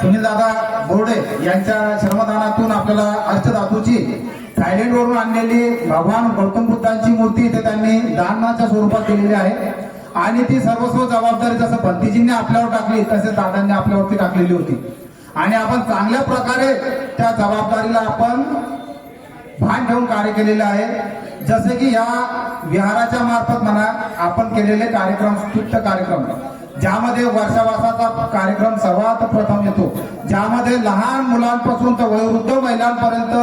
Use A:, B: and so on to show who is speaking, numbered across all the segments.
A: सुनीलदादा बोर्डे यांच्या श्रमदानातून आपल्याला अष्टधातूची थायलंडवरून आणलेली भगवान गौतम बुद्धांची मूर्ती इथे त्यांनी दानाच्या स्वरूपात केलेली आहे. आणि ती सर्वस्व जबाबदारी जसं भंतीजींनी आपल्यावर टाकली तसे दादांनी आपल्यावरती टाकलेली होती. आणि आपण चांगल्या प्रकारे त्या जबाबदारीला आपण भान ठेवून कार्य केलेलं आहे. जसे की या विहाराच्या मार्फत म्हणा आपण केलेले कार्यक्रम स्तुत्य कार्यक्रम. ज्यामध्ये वर्षावासाचा कार्यक्रम सर्वात प्रथम येतो. ज्यामध्ये लहान मुलांपासून तर वयोवृद्ध महिलांपर्यंत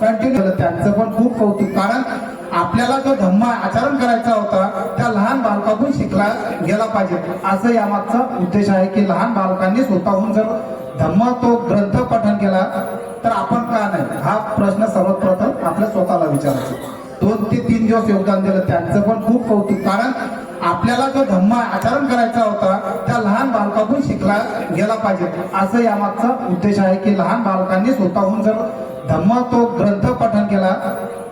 A: कंटिन्यू त्यांचं पण खूप कौतुक. कारण आपल्याला जो धम्म आचरण करायचा होता त्या लहान बालकातून शिकला गेला पाहिजे. असं यामागचा उद्देश आहे की लहान बालकांनी स्वतःहून जर धम्म तो ग्रंथ पठन केला तर आपण का नाही? हा प्रश्न सर्वप्रथम आपल्या स्वतःला विचारायचा. दोन ते तीन दिवस योगदान दिलं. त्यांचं पण खूप कौतुक. कारण आपल्याला जो धम्म आचरण करायचा होता त्या लहान बालकातून शिकला गेला पाहिजे. असं यामागचा उद्देश आहे की लहान बालकांनी स्वतःहून जर धम्म तो ग्रंथ पठन केला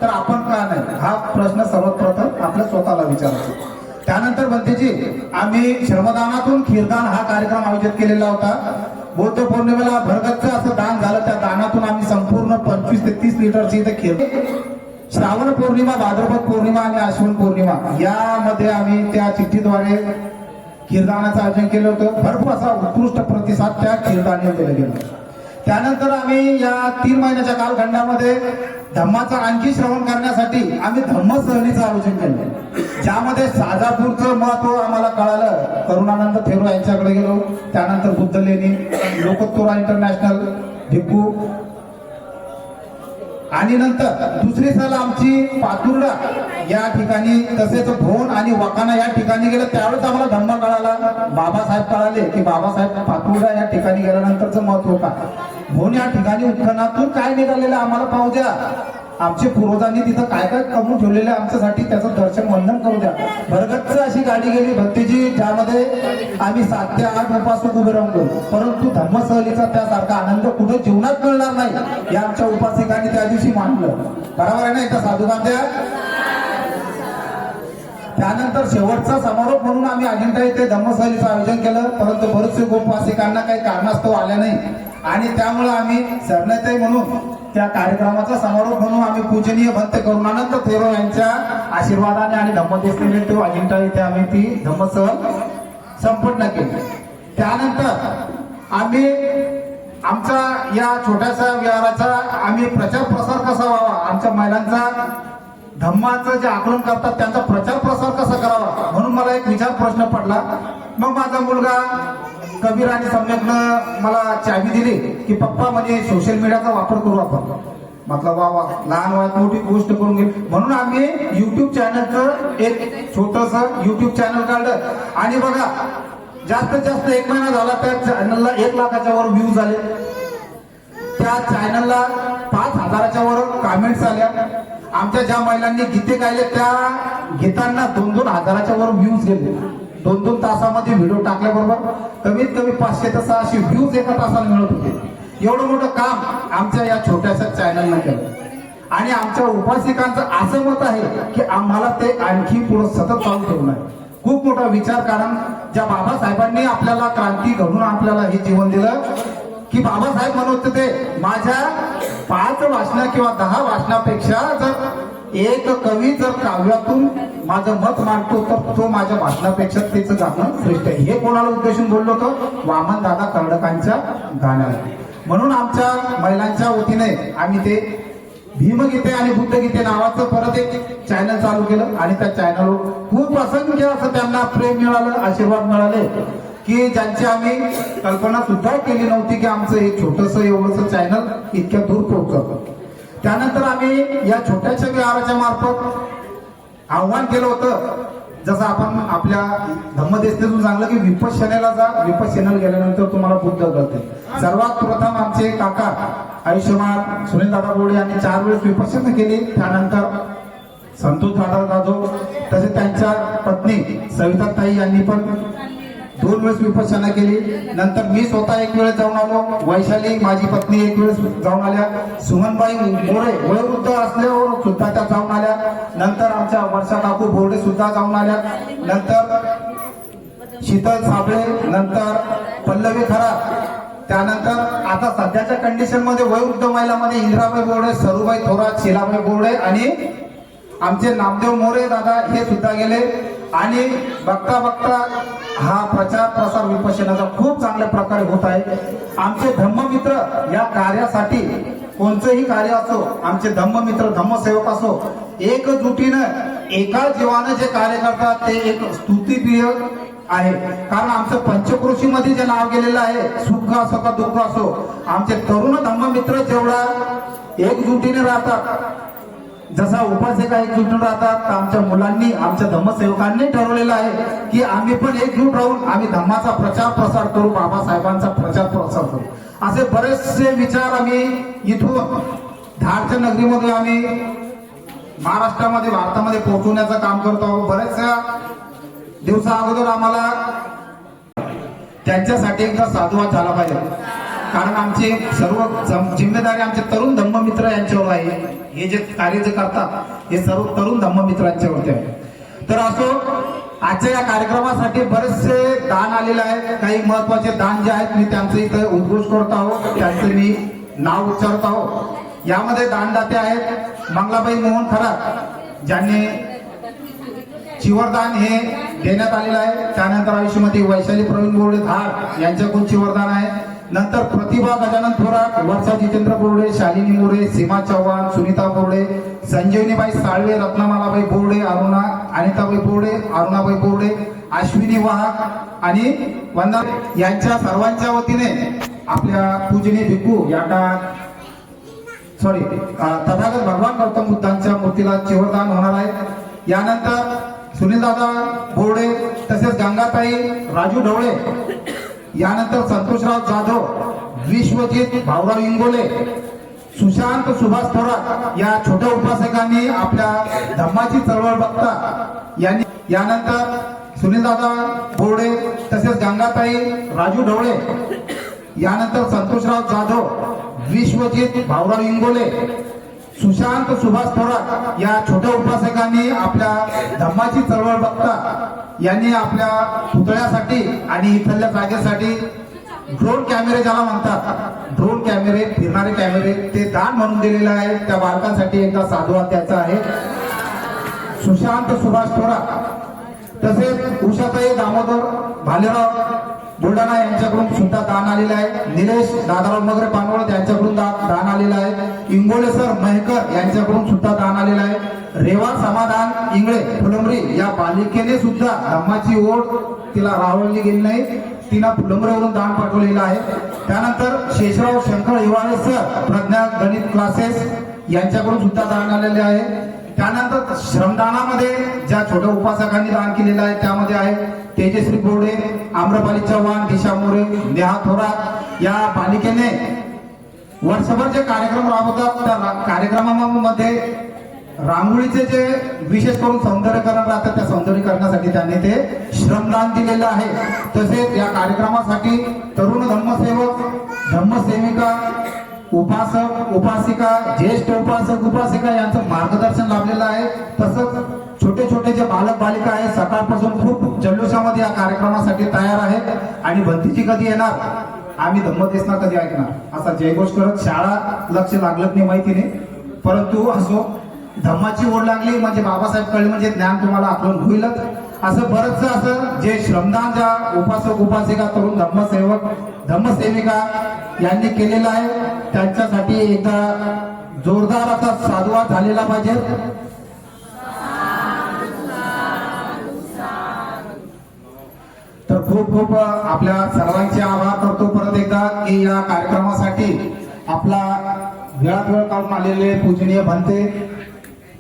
A: तर आपण का नाही? हा प्रश्न सर्वप्रथम आपल्या स्वतःला विचारायचा. त्यानंतर बंतेजी आम्ही श्रमदानातून खीरदान हा कार्यक्रम आयोजित केलेला होता. बौद्ध पौर्णिमेला भरगच्च असं दान झालं. त्या दानातून आम्ही संपूर्ण पंचवीस ते तीस लिटरची इथे खीर श्रावण पौर्णिमा भाद्रपद पौर्णिमा आणि आश्विन पौर्णिमा यामध्ये आम्ही त्या चिठ्ठीद्वारे खीरदानाचं आयोजन केलं होतं. भरपूर असा उत्कृष्ट प्रतिसाद त्या खीरदानी दिला गेला त्यानंतर आम्ही या तीन महिन्याच्या कालखंडामध्ये धम्माचं आणखी श्रवण करण्यासाठी आम्ही धम्म सहलीचं आयोजन केलं. ज्यामध्ये साजापूरचं महत्त्व आम्हाला कळालं. करुणानंद थेरो यांच्याकडे गेलो. त्यानंतर बुद्ध लेणी लोकोत्तोरा इंटरनॅशनल भिक्खू आणि नंतर दुसरी सहल आमची पातुर्डा या ठिकाणी तसेच भोन आणि वाकाना या ठिकाणी गेलं. त्यावेळेस आम्हाला धम्म कळाला. बाबासाहेब कळाले की बाबासाहेब पातुर्डा या ठिकाणी गेल्यानंतरचं महत्त्व का भोन या ठिकाणी उत्खनातून काय निघालेलं आम्हाला पाहू द्या. आमचे पूर्वजांनी तिथं काय काय कमवून ठेवलेलं आहे आमच्यासाठी त्याचं दर्शन वंदन करू द्या. भरगच्च अशी गाडी गेली. भक्तीची ज्यामध्ये आम्ही सात ते आठ उपासक उभे राहून गेलो. परंतु धर्मसहलीचा त्यासारखा आनंद कुठे जीवनात मिळणार नाही या आमच्या उपासिकांनी त्या दिवशी मानलं. बरोबर आहे ना एकदा साधू बांध्या त्यानंतर शेवटचा समारोप म्हणून आम्ही अजिंठा येथे धम्मसहलीचं आयोजन केलं. परंतु बरेचसे उपवासिकांना काही कारणास्तव आल्या नाही. आणि त्यामुळे आम्ही सरनेते म्हणून त्या कार्यक्रमाचा समारोप म्हणून आम्ही पूजनीय भक्त करुणानंद थेरो यांच्या आशीर्वादाने आणि धम्मदेश निमित्त अजिंठा येथे आम्ही ती धम्मसहल संपन्न केली. त्यानंतर आम्ही आमचा या छोट्याशा विहाराचा आम्ही प्रचार प्रसार कसा व्हावा आमच्या महिलांचा धम्माचं जे आकलन करतात त्यांचा प्रचार प्रसार कसा करावा म्हणून मला एक विचार प्रश्न पडला. मग माझा मुलगा कबीर आणि सम्यकनं मला चावी दिली की पप्पा म्हणजे सोशल मीडियाचा वापर करू आपण. म्हटलं वा वा लहान वयात मोठी गोष्ट करून घे. म्हणून आम्ही युट्यूब चॅनलचं एक छोटस युट्यूब चॅनल काढलं. आणि बघा जास्तीत जास्त एक महिना झाला त्या चॅनलला एक लाखाच्या वर व्ह्यूज आले. त्या चॅनलला पाच हजाराच्या वर कमेंट्स आल्या. आमच्या ज्या महिलांनी गीते गायले त्या गीतांना दोन दोन हजाराच्या वर व्ह्यूज गेले. दोन दोन तासामध्ये व्हिडिओ टाकल्याबरोबर कमीत कमी पाचशे ते सहाशे व्ह्यूज एका तासाला मिळत होते. एवढं मोठं काम आमच्या या छोट्याशा चॅनलनं केलं. आणि आमच्या उपासिकांचं असं मत आहे की आम्हाला ते आणखी पुढे सतत चालू ठेवणं आहे. खूप मोठा विचार कारण ज्या बाबासाहेबांनी आपल्याला क्रांती घडून आपल्याला हे जीवन दिलं की बाबासाहेब म्हणत होते माझ्या पाच वाचना किंवा दहा वाचनापेक्षा जर एक कवी जर काव्यातून माझं मत मांडतो तर तो माझ्या भाषणापेक्षा त्याचं गाणं श्रेष्ठ आहे. हे कोणाला उद्देशून बोललो होतो वामन दादा कर्डकांच्या गाण्याला म्हणून आमच्या महिलांच्या वतीने आम्ही ते भीमगीते आणि बुद्धगीते नावाचं परत एक चॅनल चालू केलं आणि त्या चॅनलवर खूप असंख्य असं त्यांना प्रेम मिळालं आशीर्वाद मिळाले की ज्यांची आम्ही कल्पना सुद्धा केली नव्हती की आमचं हे छोटस एवढंसं चॅनल इतक्या दूर पोहोचत त्यानंतर आम्ही या छोट्याशा विहाराच्या मार्फत आव्हान केलं होतं. जसं आपण आपल्या धम्मदेशनेतून सांगलं की विपश्यनेला जा विपश्यनेला गेल्यानंतर तुम्हाला बुद्ध कळते सर्वात प्रथम आमचे काका आयुष्यमान सुनील दादा बोडे यांनी चार वेळेस विपश्यना केली. त्यानंतर संतोष दादा जाधव तसेच त्यांच्या पत्नी सविता ताई यांनी पण दोन वेळेस विपश्यना केली. नंतर मी स्वतः एक वेळेस जाऊन आलो. वैशाली माझी पत्नी एक वेळेस जाऊन आल्या. सुमनबाई मोरे वयोवृद्ध असल्यावर सुद्धा त्या जाऊन आल्या. नंतर आमच्या वर्षा काकू बोर्डे सुद्धा जाऊन आल्या. नंतर शीतल साबळे नंतर पल्लवी खरा. त्यानंतर आता सध्याच्या कंडिशनमध्ये वयोवृद्ध महिलामध्ये इंदिराबाई बोर्डे सरुबाई थोरात शिलाबाई बोर्डे आणि आमचे नामदेव मोरे दादा हे सुद्धा गेले. आणि बघता बघता हा प्रचार प्रसार विपशनाचा खूप चांगल्या प्रकारे होत आहे. आमचे धम्ममित्र या कार्यासाठी कोणतंही कार्य असो आमचे धम्ममित्र धम्मसेवक असो एकजुटीनं एका जीवानं जे कार्य करतात ते एक स्तुतीप्रिय आहे. कारण आमचं पंचकृषीमध्ये जे नाव गेलेलं आहे सुख असो का दुःख असो आमचे तरुण धम्ममित्र जेवढा एकजुटीने राहतात जसा उपासिका एकजुटून राहतात तर आमच्या मुलांनी आमच्या धम्मसेवकांनी ठरवलेलं आहे की आम्ही पण एकजूट राहून आम्ही धम्माचा प्रचार प्रसार करू बाबासाहेबांचा प्रचार प्रसार करू. असे बरेचसे विचार आम्ही इथून धारच्या नगरीमध्ये आम्ही महाराष्ट्रामध्ये भारतामध्ये पोहोचवण्याचं काम करतो आहोत. बऱ्याचशा दिवसा अगोदर आम्हाला त्यांच्यासाठी एकदा साधुवाद झाला पाहिजे. कारण आमचे सर्व जिम्मेदारी आमचे तरुण धम्ममित्र यांच्यावर आहे. हे जे कार्य जे करतात हे सर्व तरुण धम्म यांच्यावरती आहे तर असो आजच्या या कार्यक्रमासाठी बरेचसे दान आलेले आहेत. काही महत्त्वाचे दान जे आहेत मी त्यांचं इथं उद्घोष करत आहोत. त्यांचं मी नाव उच्चारत आहोत. यामध्ये दानदाते आहेत मंगलाबाई मोहन खरात ज्यांनी चिवरदान हे देण्यात आलेलं आहे. त्यानंतर आयुष्यमध्ये वैशाली प्रवीण बोर्डे धार यांच्याकडून चिवरदान आहे. नंतर प्रतिभा गजानन थोरात वर्षा जितेंद्र बोर्डे शालिनी मोरे सीमा चव्हाण सुनीता बोर्डे संजीवनीबाई साळवे रत्नमालाबाई बोर्डे अरुणा अनिताबाई बोर्डे अरुणाबाई बोर्डे अश्विनी वाहक आणि वंदा यांच्या सर्वांच्या वतीने आपल्या पूजनी भिक्खू यांना सॉरी तथागत भगवान गौतम बुद्धांच्या मूर्तीला चिवरदान होणार आहे. यानंतर सुनीलदादा बोर्डे तसेच गंगाताई राजू ढवळे यानंतर संतोषराव जाधव विश्वजित भाऊराव इंगोले सुशांत सुभाष थोरात या छोट्या उपासकांनी आपल्या धम्माची चळवळ बघता यांनी यानंतर सुनीलदादा बोर्डे तसेच गंगाताई राजू ढवळे यानंतर संतोषराव जाधव विश्वजित भाऊराव इंगोले सुशांत सुभाष थोरात या छोट्या उपासकांनी आपल्या धम्माची चळवळ बघता यांनी आपल्या पुतळ्यासाठी आणि इथल्या जागेसाठी ड्रोन कॅमेरे ज्याला म्हणतात ड्रोन कॅमेरे फिरणारे कॅमेरे ते दान म्हणून दिलेले आहे. त्या बालकांसाठी एकदा साधुवाद द्यायचा आहे. सुशांत सुभाष थोरात तसेच उषाताई दामोदर भालेराव बुलढाणा यांच्याकडून सुद्धा दान आलेलं आहे. निलेश दादाराव मगरे पानवळ यांच्याकडून दान आलेलं आहे. इंगोले सर मेहकर यांच्याकडून सुद्धा दान आलेलं आहे. रेवा समाधान इंगळे फुलंबरी या पालिकेने सुद्धा धम्माची ओढ तिला रावळली गेली नाही. तिनं फुलंबरीवरून दान पाठवलेलं आहे. त्यानंतर शेषराव शंकर हिवाळे सर प्रज्ञा गणित क्लासेस यांच्याकडून सुद्धा दान आलेले आहे. त्यानंतर श्रमदानामध्ये ज्या छोट्या उपासकांनी दान केलेलं आहे त्यामध्ये आहे तेजश्री बोर्डे आम्रपाली चव्हाण दिशा मोरे नेहा थोरात. या पालिकेने वर्षभर जे कार्यक्रम राबवतात त्या कार्यक्रमामध्ये रांगोळीचे जे विशेष करून सौंदर्यकरण राहतात त्या सौंदर्यकरणासाठी त्यांनी ते श्रमदान दिलेलं आहे. तसेच या कार्यक्रमासाठी तरुण धर्मसेवक धर्मसेविका उपासक उपासिका ज्येष्ठ उपासक उपासिका यांचं मार्गदर्शन लाभलेलं आहे. तसंच छोटे छोटे जे बालक बालिका आहेत सकाळपासून खूप जल्लोषामध्ये या कार्यक्रमासाठी तयार आहेत. आणि भंतीची कधी येणार? आम्ही धम्मदेसना कधी ऐकणार? असा जयघोष करत शाळा लक्ष लागलं नाही माहिती नाही परंतु असो धम्माची ओढ लागली म्हणजे बाबासाहेब कळले म्हणजे ज्ञान तुम्हाला आकलन होईलच. असं बरंचसं असं जे श्रमदान ज्या उपासक उपासिका तरुण धम्मसेवक धम्मसेविका यांनी केलेलं आहे त्यांच्यासाठी एकदा जोरदार असा साधुवाद झालेला पाहिजे. तर खूप खूप आपल्या सर्वांचे आभार करतो परत एकदा की या कार्यक्रमासाठी आपला वेळात वेळ काढून आलेले पूजनीय बनते.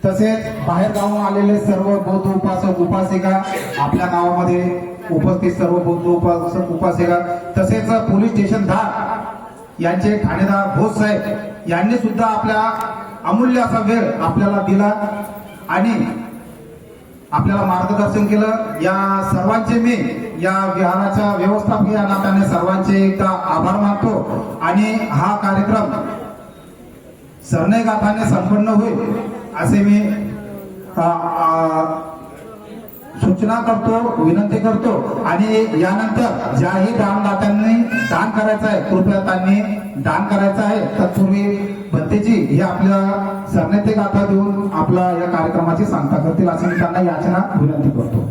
A: तसेच बाहेर गावून आलेले सर्व बौद्ध उपासक उपासिका आपल्या गावामध्ये उपस्थित सर्व बौद्ध उपासक उपासिका तसेच पोलीस स्टेशन धार यांचे ठाणेदार भोस साहेब यांनी सुद्धा आपल्या अमूल्य असा वेळ आपल्याला दिला आणि आपल्याला मार्गदर्शन केलं. या सर्वांचे मी या विहाराच्या व्यवस्थापकीय या नात्याने सर्वांचे एकदा आभार मानतो आणि हा कार्यक्रम सरणे गाथाने संपन्न होईल. असे मी सूचना करतो विनंती करतो. आणि यानंतर ज्याही दानदात्यांनी दान करायचं आहे कृपया त्यांनी दान करायचं आहे तत्पूर्वी भंतेजी हे आपल्या सरनेते गाथा देऊन आपला या कार्यक्रमाची सांगता करतील असं मी त्यांना याचना विनंती करतो.